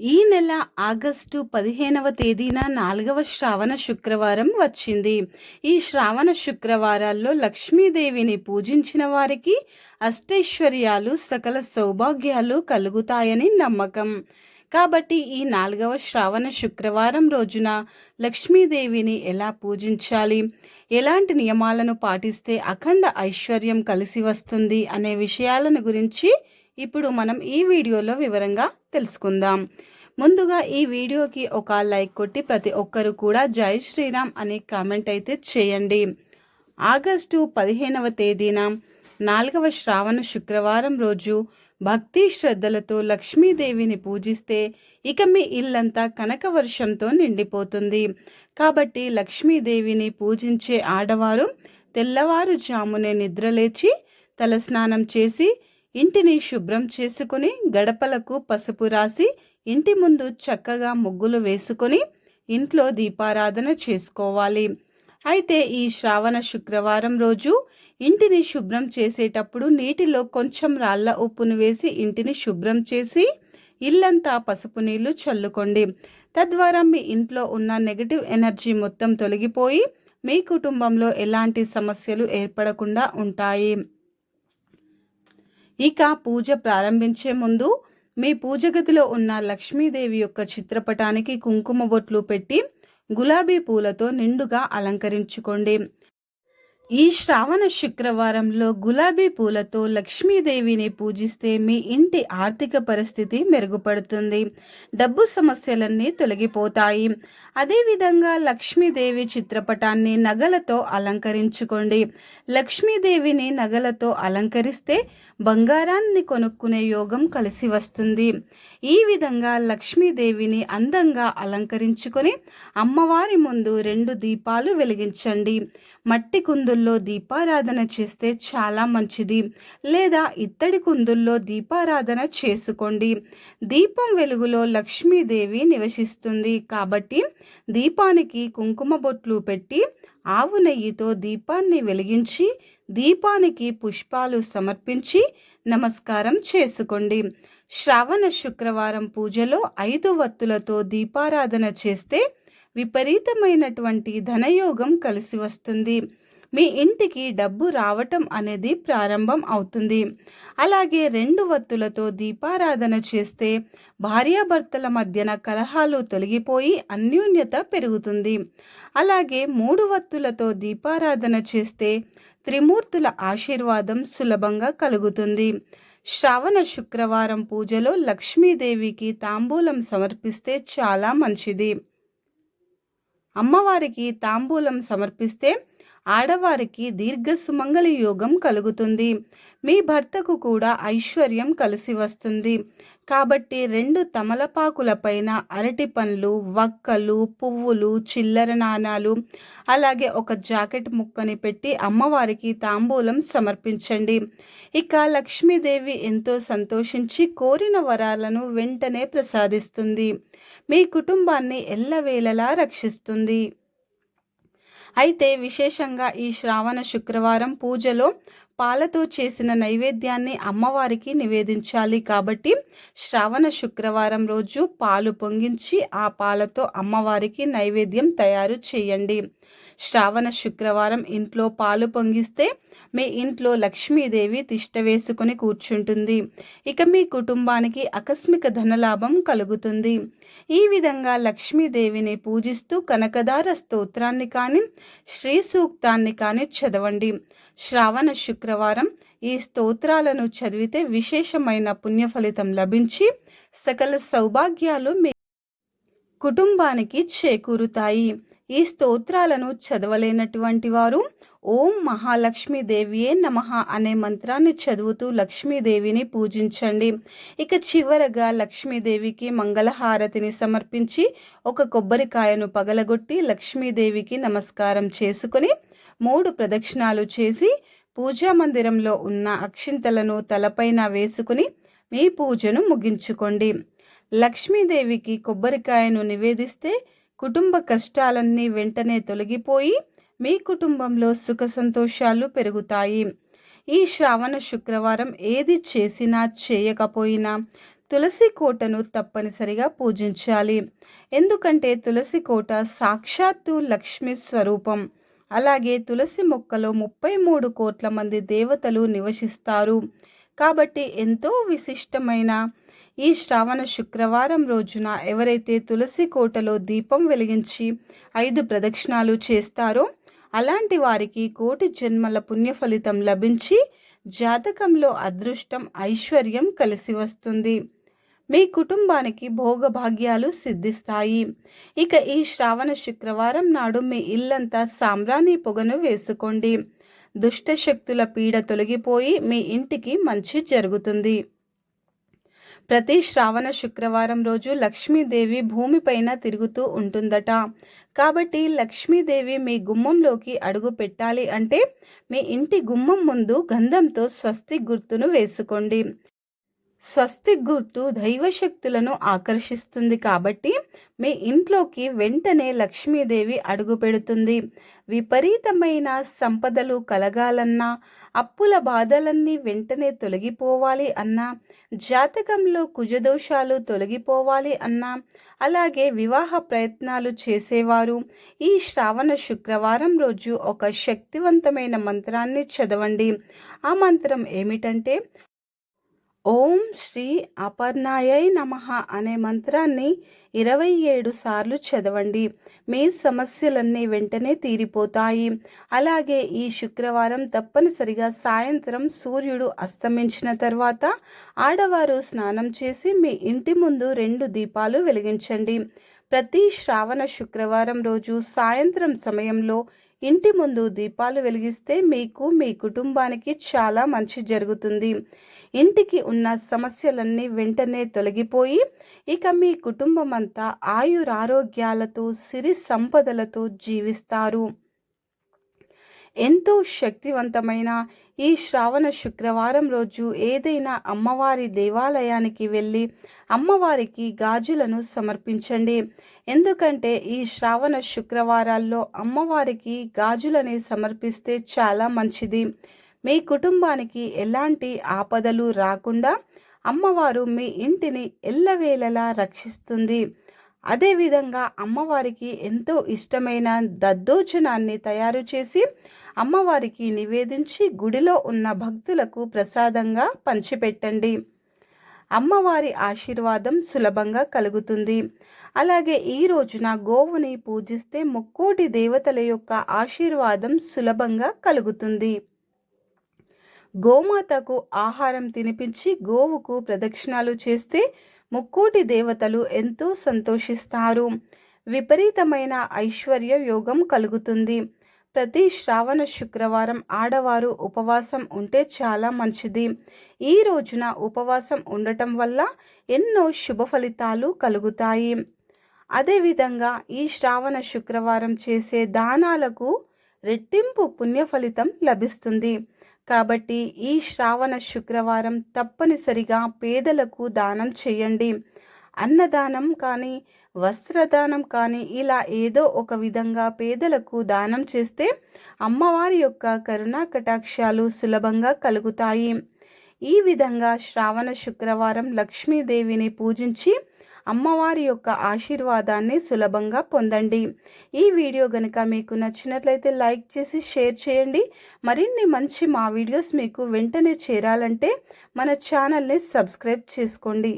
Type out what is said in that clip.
ఈ నెల ఆగస్టు పదిహేనవ తేదీన నాలుగవ శ్రావణ శుక్రవారం వచ్చింది. ఈ శ్రావణ శుక్రవారాల్లో లక్ష్మీదేవిని పూజించిన వారికి అష్టైశ్వర్యాలు సకల సౌభాగ్యాలు కలుగుతాయని నమ్మకం. కాబట్టి ఈ నాలుగవ శ్రావణ శుక్రవారం రోజున లక్ష్మీదేవిని ఎలా పూజించాలి? ఎలాంటి నియమాలను పాటిస్తే అఖండ ఐశ్వర్యం కలిసి వస్తుంది అనే విషయాలను గురించి ఇప్పుడు మనం ఈ వీడియోలో వివరంగా తెలుసుకుందాం. ముందుగా ఈ వీడియోకి ఒక లైక్ కొట్టి ప్రతి ఒక్కరు కూడా జై శ్రీరామ్ అనే కామెంట్ అయితే చేయండి. ఆగస్టు పదిహేనవ తేదీన నాలుగవ శ్రావణ శుక్రవారం రోజు భక్తి శ్రద్ధలతో లక్ష్మీదేవిని పూజిస్తే ఇక మీ ఇల్లంతా కనక వర్షంతో నిండిపోతుంది. కాబట్టి లక్ష్మీదేవిని పూజించే ఆడవారు తెల్లవారుజామునే నిద్రలేచి తలస్నానం చేసి ఇంటిని శుభ్రం చేసుకుని గడపలకు పసుపు రాసి ఇంటి ముందు చక్కగా ముగ్గులు వేసుకొని ఇంట్లో దీపారాధన చేసుకోవాలి. అయితే ఈ శ్రావణ శుక్రవారం రోజు ఇంటిని శుభ్రం చేసేటప్పుడు నీటిలో కొంచెం రాళ్ళ ఉప్పును వేసి ఇంటిని శుభ్రం చేసి ఇల్లంతా పసుపు నీళ్ళు చల్లుకోండి. తద్వారా మీ ఇంట్లో ఉన్న నెగటివ్ ఎనర్జీ మొత్తం తొలగిపోయి మీ కుటుంబంలో ఎలాంటి సమస్యలు ఏర్పడకుండా ఉంటాయి. ఇక పూజ ప్రారంభించే ముందు మీ పూజ గదిలో ఉన్న లక్ష్మీదేవి యొక్క చిత్రపటానికి కుంకుమ బొట్లు పెట్టి గులాబీ పూలతో నిండుగా అలంకరించుకోండి. ఈ శ్రావణ శుక్రవారంలో గులాబీ పూలతో లక్ష్మీదేవిని పూజిస్తే మీ ఇంటి ఆర్థిక పరిస్థితి మెరుగుపడుతుంది. డబ్బు సమస్యలన్నీ తొలగిపోతాయి. అదేవిధంగా లక్ష్మీదేవి చిత్రపటాన్ని నగలతో అలంకరించుకోండి. లక్ష్మీదేవిని నగలతో అలంకరిస్తే బంగారాన్ని కొనుక్కునే యోగం కలిసి వస్తుంది. ఈ విధంగా లక్ష్మీదేవిని అందంగా అలంకరించుకొని అమ్మవారి ముందు రెండు దీపాలు వెలిగించండి. మట్టి కుందుల్లో దీపారాధన చేస్తే చాలా మంచిది. లేదా ఇత్తడి కుందుల్లో దీపారాధన చేసుకోండి. దీపం వెలుగులో లక్ష్మీదేవి నివసిస్తుంది. కాబట్టి దీపానికి కుంకుమ బొట్లు పెట్టి ఆవు నెయ్యితో దీపాన్ని వెలిగించి దీపానికి పుష్పాలు సమర్పించి నమస్కారం చేసుకోండి. శ్రావణ శుక్రవారం పూజలో ఐదు వత్తులతో దీపారాధన చేస్తే విపరీతమైనటువంటి ధనయోగం కలిసి వస్తుంది. మీ ఇంటికి డబ్బు రావటం అనేది ప్రారంభం అవుతుంది. అలాగే రెండు వత్తులతో దీపారాధన చేస్తే భార్యాభర్తల మధ్యన కలహాలు తొలగిపోయి అన్యోన్యత పెరుగుతుంది. అలాగే మూడు వత్తులతో దీపారాధన చేస్తే త్రిమూర్తుల ఆశీర్వాదం సులభంగా కలుగుతుంది. శ్రావణ శుక్రవారం పూజలో లక్ష్మీదేవికి తాంబూలం సమర్పిస్తే చాలా మంచిది. అమ్మవారికి తాంబూలం సమర్పిస్తే ఆడవారికి దీర్ఘ సుమంగళ యోగం కలుగుతుంది. మీ భర్తకు కూడా ఐశ్వర్యం కలిసి వస్తుంది. కాబట్టి రెండు తమలపాకులపైన అరటి పండ్లు వక్కలు పువ్వులు చిల్లర నాణాలు అలాగే ఒక జాకెట్ ముక్కని పెట్టి అమ్మవారికి తాంబూలం సమర్పించండి. ఇక లక్ష్మీదేవి ఎంతో సంతోషించి కోరిన వరాలను వెంటనే ప్రసాదిస్తుంది. మీ కుటుంబాన్ని ఎల్లవేళలా రక్షిస్తుంది. అయితే విశేషంగా ఈ శ్రావణ శుక్రవారం పూజలో పాలతో చేసిన నైవేద్యాన్ని అమ్మవారికి నివేదించాలి కాబట్టి శ్రావణ శుక్రవారం రోజు పాలు పొంగించి ఆ పాలతో అమ్మవారికి నైవేద్యం తయారు చేయండి. శ్రావణ శుక్రవారం ఇంట్లో పాలు పొంగిస్తే మీ ఇంట్లో లక్ష్మీదేవి తిష్ట వేసుకుని కూర్చుంటుంది. ఇక మీ కుటుంబానికి ఆకస్మిక ధనలాభం కలుగుతుంది. ఈ విధంగా లక్ష్మీదేవిని పూజిస్తూ కనకదార స్తోత్రాన్ని కానీ శ్రీ సూక్తాన్ని కానీ చదవండి. శ్రావణ శుక్రవారం ఈ స్తోత్రాలను చదివితే విశేషమైన పుణ్య ఫలితం లభించి సకల సౌభాగ్యాలు మీ కుటుంబానికి చేకూరుతాయి. ఈ స్తోత్రాలను చదవలేనటువంటి వారు ఓం మహాలక్ష్మీదేవియే నమ అనే మంత్రాన్ని చదువుతూ లక్ష్మీదేవిని పూజించండి. ఇక చివరగా లక్ష్మీదేవికి మంగళహారతిని సమర్పించి ఒక కొబ్బరికాయను పగలగొట్టి లక్ష్మీదేవికి నమస్కారం చేసుకుని మూడు ప్రదక్షిణాలు చేసి పూజా మందిరంలో ఉన్న అక్షింతలను తలపైన వేసుకుని మీ పూజను ముగించుకోండి. లక్ష్మీదేవికి కొబ్బరికాయను నివేదిస్తే కుటుంబ కష్టాలన్నీ వెంటనే తొలగిపోయి మీ కుటుంబంలో సుఖ సంతోషాలు పెరుగుతాయి. ఈ శ్రావణ శుక్రవారం ఏది చేసినా చేయకపోయినా తులసి కోటను తప్పనిసరిగా పూజించాలి. ఎందుకంటే తులసి కోట సాక్షాత్తు లక్ష్మి స్వరూపం. అలాగే తులసి మొక్కలో ముప్పై మూడు కోట్ల మంది దేవతలు నివసిస్తారు. కాబట్టి ఎంతో విశిష్టమైన ఈ శ్రావణ శుక్రవారం రోజున ఎవరైతే తులసి కోటలో దీపం వెలిగించి ఐదు ప్రదక్షిణాలు చేస్తారో అలాంటి వారికి కోటి జన్మల పుణ్య ఫలితం లభించి జాతకంలో అదృష్టం ఐశ్వర్యం కలిసి వస్తుంది. మీ కుటుంబానికి భోగభాగ్యాలు సిద్ధిస్తాయి. ఇక ఈ శ్రావణ శుక్రవారం నాడు మీ ఇల్లంతా సాంబ్రాణి పొగను వేసుకోండి. దుష్ట శక్తుల పీడ తొలగిపోయి మీ ఇంటికి మంచి జరుగుతుంది. ప్రతి శ్రావణ శుక్రవారం రోజు లక్ష్మీదేవి భూమిపైన తిరుగుతూ ఉంటుందట. కాబట్టి లక్ష్మీదేవి మీ గుమ్మంలోకి అడుగు పెట్టాలి అంటే మీ ఇంటి గుమ్మం ముందు గంధంతో స్వస్తి గుర్తును వేసుకోండి. స్వస్తి గుర్తు దైవశక్తులను ఆకర్షిస్తుంది కాబట్టి మీ ఇంట్లోకి వెంటనే లక్ష్మీదేవి అడుగుపెడుతుంది విపరీతమైన సంపదలు కలగాలన్నా అప్పుల బాధలన్నీ వెంటనే తొలగిపోవాలి అన్నా జాతకంలో కుజదోషాలు తొలగిపోవాలి అన్నా అలాగే వివాహ ప్రయత్నాలు చేసేవారు. ఈ శ్రావణ శుక్రవారం రోజు ఒక శక్తివంతమైన మంత్రాన్ని చదవండి. ఆ మంత్రం ఏమిటంటే ఓం శ్రీ అపర్ణాయై నమ అనే మంత్రాన్ని ఇరవై ఏడు సార్లు చదవండి. మీ సమస్యలన్నీ వెంటనే తీరిపోతాయి. అలాగే ఈ శుక్రవారం తప్పనిసరిగా సాయంత్రం సూర్యుడు అస్తమించిన తర్వాత ఆడవారు స్నానం చేసి మీ ఇంటి ముందు రెండు దీపాలు వెలిగించండి. ప్రతి శ్రావణ శుక్రవారం రోజు సాయంత్రం సమయంలో ఇంటి ముందు దీపాలు వెలిగిస్తే మీకు మీ కుటుంబానికి చాలా మంచి జరుగుతుంది. ఇంటికి ఉన్న సమస్యలన్నీ వెంటనే తొలగిపోయి ఇక మీ కుటుంబం అంతా ఆయురారోగ్యాలతో సిరి సంపదలతో జీవిస్తారు. ఎంతో శక్తివంతమైన ఈ శ్రావణ శుక్రవారం రోజు ఏదైనా అమ్మవారి దేవాలయానికి వెళ్ళి అమ్మవారికి గాజులను సమర్పించండి. ఎందుకంటే ఈ శ్రావణ శుక్రవారాల్లో అమ్మవారికి గాజులని సమర్పిస్తే చాలా మంచిది. మీ కుటుంబానికి ఎలాంటి ఆపదలు రాకుండా అమ్మవారు మీ ఇంటిని ఎల్లవేళలా రక్షిస్తుంది. అదేవిధంగా అమ్మవారికి ఎంతో ఇష్టమైన దద్దోజనాన్ని తయారు చేసి అమ్మవారికి నివేదించి గుడిలో ఉన్న భక్తులకు ప్రసాదంగా పంచిపెట్టండి. అమ్మవారి ఆశీర్వాదం సులభంగా కలుగుతుంది. అలాగే ఈ రోజున గోవుని పూజిస్తే ముక్కోటి దేవతల యొక్క ఆశీర్వాదం సులభంగా కలుగుతుంది. గోమాతకు ఆహారం తినిపించి గోవుకు ప్రదక్షిణాలు చేస్తే ముక్కోటి దేవతలు ఎంతో సంతోషిస్తారు. విపరీతమైన ఐశ్వర్య యోగం కలుగుతుంది. ప్రతి శ్రావణ శుక్రవారం ఆడవారు ఉపవాసం ఉంటే చాలా మంచిది. ఈ రోజున ఉపవాసం ఉండటం వల్ల ఎన్నో శుభ ఫలితాలు కలుగుతాయి. అదేవిధంగా ఈ శ్రావణ శుక్రవారం చేసే దానాలకు రెట్టింపు పుణ్య ఫలితం లభిస్తుంది. కాబట్టి ఈ శ్రావణ శుక్రవారం తప్పనిసరిగా పేదలకు దానం చేయండి. అన్నదానం కానీ వస్త్రదానం కానీ ఇలా ఏదో ఒక విధంగా పేదలకు దానం చేస్తే అమ్మవారి యొక్క కరుణా కటాక్షాలు సులభంగా కలుగుతాయి. ఈ విధంగా శ్రావణ శుక్రవారం లక్ష్మీదేవిని పూజించి అమ్మవారి యొక్క ఆశీర్వాదాన్ని సులభంగా పొందండి. ఈ వీడియో కనుక మీకు నచ్చినట్లయితే లైక్ చేసి షేర్ చేయండి. మరిన్ని మంచి మా వీడియోస్ మీకు వెంటనే చేరాలంటే మన ఛానల్ని సబ్స్క్రైబ్ చేసుకోండి.